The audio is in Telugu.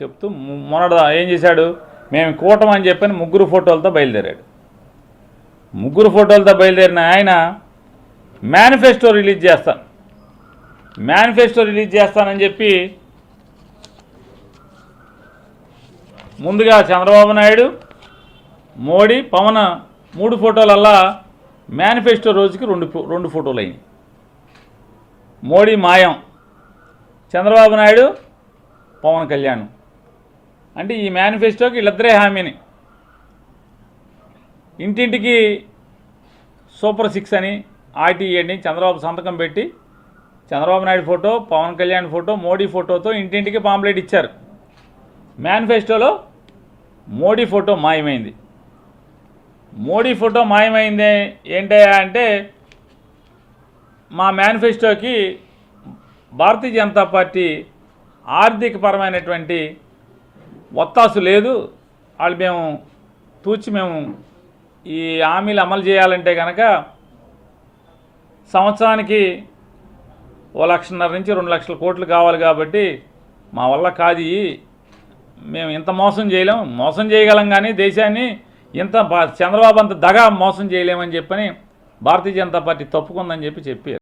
చెప్తూ ము- మొన్నటి ఏం చేశాడు? మేము కూటమి అని చెప్పని ముగ్గురు ఫోటోలతో బయలుదేరాడు. ముగ్గురు ఫోటోలతో బయలుదేరిన ఆయన మేనిఫెస్టో రిలీజ్ చేస్తాను. మేనిఫెస్టో రిలీజ్ చేస్తానని చెప్పి ముందుగా చంద్రబాబు నాయుడు మోడీ పవన్ మూడు ఫోటోలల్లా మేనిఫెస్టో రోజుకి రెండు రెండు ఫోటోలు అయినాయి మోడీ మాయం. చంద్రబాబు నాయుడు పవన్ కళ్యాణ్. అంటే ఈ మేనిఫెస్టోకి వీళ్ళిద్దరే హామీని. ఇంటింటికి సూపర్ సిక్స్ అని ఆర్టీఈ అని చంద్రబాబు సంతకం పెట్టి చంద్రబాబు నాయుడు ఫోటో పవన్ కళ్యాణ్ ఫోటో మోడీ ఫోటోతో ఇంటింటికి పాంప్లెట్ ఇచ్చారు. మేనిఫెస్టోలో మోడీ ఫోటో మాయమైంది. మోడీ ఫోటో మాయమైంది ఏంటయ్యా అంటే మా మేనిఫెస్టోకి భారతీయ జనతా పార్టీ ఆర్థికపరమైనటువంటి ఒత్తాసు లేదు. వాళ్ళు మేము తూచి మేము ఈ హామీలు అమలు చేయాలంటే కనుక సంవత్సరానికి ఓ లక్షన్నర నుంచి రెండు లక్షల కోట్లు కావాలి కాబట్టి మా వల్ల కాదు మేము ఇంత మోసం చేయలేం. మోసం చేయగలం కానీ దేశాన్ని ఇంత చంద్రబాబు అంత దగా మోసం చేయలేమని చెప్పని భారతీయ జనతా పార్టీ తప్పుకుందని చెప్పి చెప్పారు.